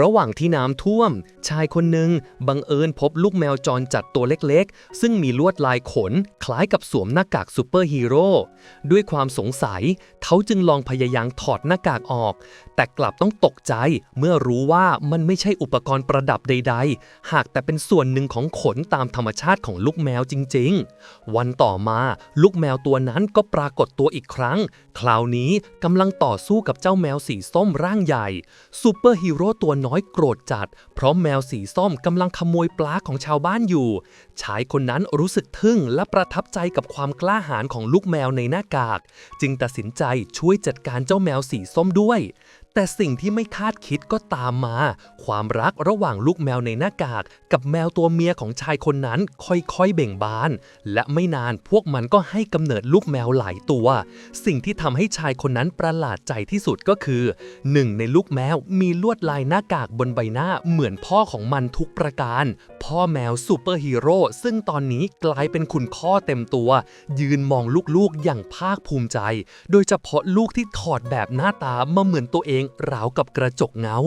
ระหว่างที่น้ำท่วม ชายคนหนึ่งบังเอิญพบลูกแมวจรจัดตัวเล็กๆ ซึ่งมีลวดลายขน คล้ายกับสวมหน้ากากซูเปอร์ฮีโร่ด้วยความสงสัย เขาจึงลองพยายามถอดหน้ากากออก แต่กลับต้องตกใจเมื่อรู้ว่ามันไม่ใช่อุปกรณ์ประดับใด ๆ หากแต่เป็นส่วนหนึ่งของขนตามธรรมชาติของลูกแมวจริง ๆ วันต่อมาลูกแมวตัวนั้นก็ปรากฏตัวอีกครั้ง คราวนี้กำลังต่อสู้กับเจ้าแมวสีส้มร่างใหญ่ซูเปอร์ฮีโร่ตัวน้อยโกรธจัด เพราะแมวสีส้มกำลังขโมยปลาของชาวบ้านอยู่ ชายคนนั้นรู้สึกทึ่งและประทับใจกับความกล้าหาญของลูกแมวในหน้ากาก จึงตัดสินใจช่วยจัดการเจ้าแมวสีส้มด้วยแต่สิ่งที่ไม่คาดคิดก็ตามมา ความรักระหว่างลูกแมวในหน้ากาก กับแมวตัวเมียของชายคนนั้นค่อยๆเบ่งบาน และไม่นานพวกมันก็ให้กำเนิดลูกแมวหลายตัว สิ่งที่ทำให้ชายคนนั้นประหลาดใจที่สุดก็คือหนึ่งในลูกแมวมีลวดลายหน้ากากบนใบหน้าเหมือนพ่อของมันทุกประการ พ่อแมวซูเปอร์ฮีโร่ซึ่งตอนนี้กลายเป็นคุณพ่อเต็มตัว ยืนมองลูกๆอย่างภาคภูมิใจ โดยเฉพาะลูกที่ถอดแบบหน้าตามาเหมือนตัวเองราวกับกระจกเงา